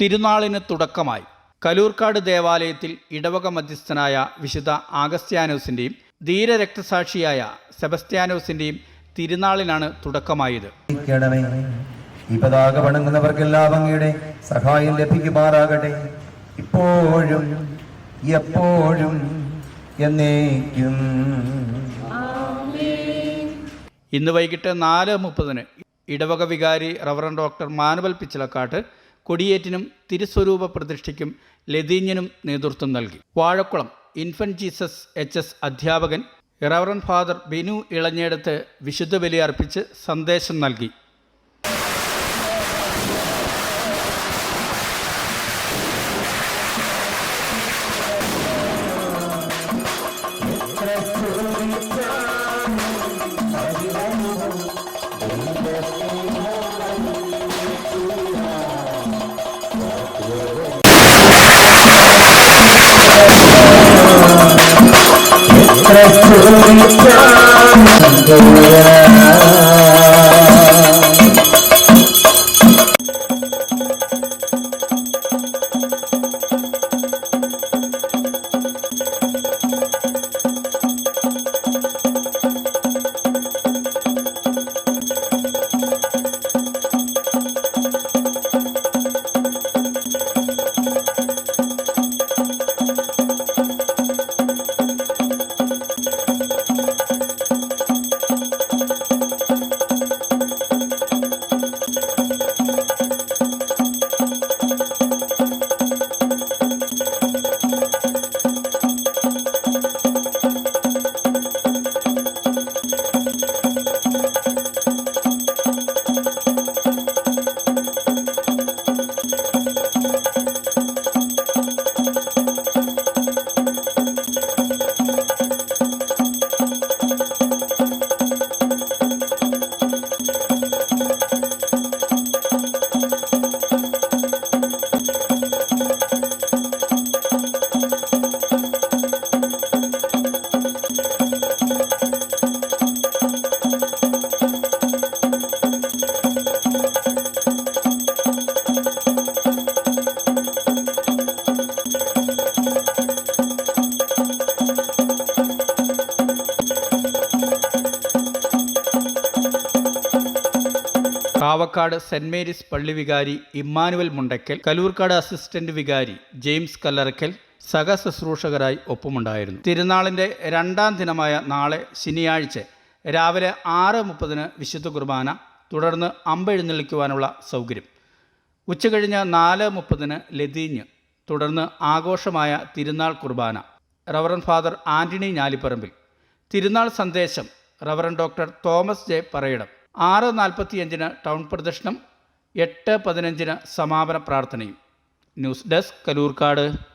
തിരുനാളിന് തുടക്കമായി കലൂർക്കാട് ദേവാലയത്തിൽ ഇടവക മധ്യസ്ഥനായ വിശുദ്ധ ആഗസ്ത്യാനോസിന്റെയും ധീരരക്തസാക്ഷിയായ സെബസ്ത്യാനോസിന്റെയും തിരുനാളിനാണ് തുടക്കമായത്. ഈ പതാക വണങ്ങുന്നവർക്കെല്ലാം അങ്ങയുടെ സഹായം ലഭിക്കുമാറാകട്ടെ. ഇപ്പോഴും എപ്പോഴും എന്നേക്കും. ഇന്ന് വൈകിട്ട് നാല് മുപ്പതിന് ഇടവക വികാരി റവറൻ ഡോക്ടർ മാനുവൽ പിച്ചിലക്കാട്ട് കൊടിയേറ്റിനും തിരുസ്വരൂപ പ്രതിഷ്ഠയ്ക്കും ലതീന്യനും നേതൃത്വം നൽകി. Vazhakulam infant Jesus H S അധ്യാപകൻ റവറൻ ഫാദർ ബിനു ഇളഞ്ഞെടുത്ത് വിശുദ്ധ ബലി അർപ്പിച്ച് സന്ദേശം നൽകി. ரசூலித்தார் കാവക്കാട് സെന്റ് മേരീസ് പള്ളി വികാരി ഇമ്മാനുവൽ മുണ്ടയ്ക്കൽ കലൂർക്കാട് അസിസ്റ്റന്റ് വികാരി ജെയിംസ് കല്ലറക്കൽ സഹശുശ്രൂഷകരായി ഒപ്പമുണ്ടായിരുന്നു. തിരുനാളിന്റെ രണ്ടാം ദിനമായ നാളെ ശനിയാഴ്ച രാവിലെ ആറ് മുപ്പതിന് വിശുദ്ധ കുർബാന തുടർന്ന് അമ്പെഴുന്നള്ളിക്കുവാനുള്ള സൗകര്യം. ഉച്ചകഴിഞ്ഞ് നാല് മുപ്പതിന് ലതീഞ്ഞ് തുടർന്ന് ആഘോഷമായ തിരുനാൾ കുർബാന. Reverend father Antony Njalipparambil. തിരുനാൾ സന്ദേശം reverend doctor Thomas J Parayidam. ആറ് നാൽപ്പത്തിയഞ്ചിന് ടൗൺ പ്രദർശനം എട്ട് പതിനഞ്ചിന് സമാപന പ്രാർത്ഥനയും. News desk Kalloorkad.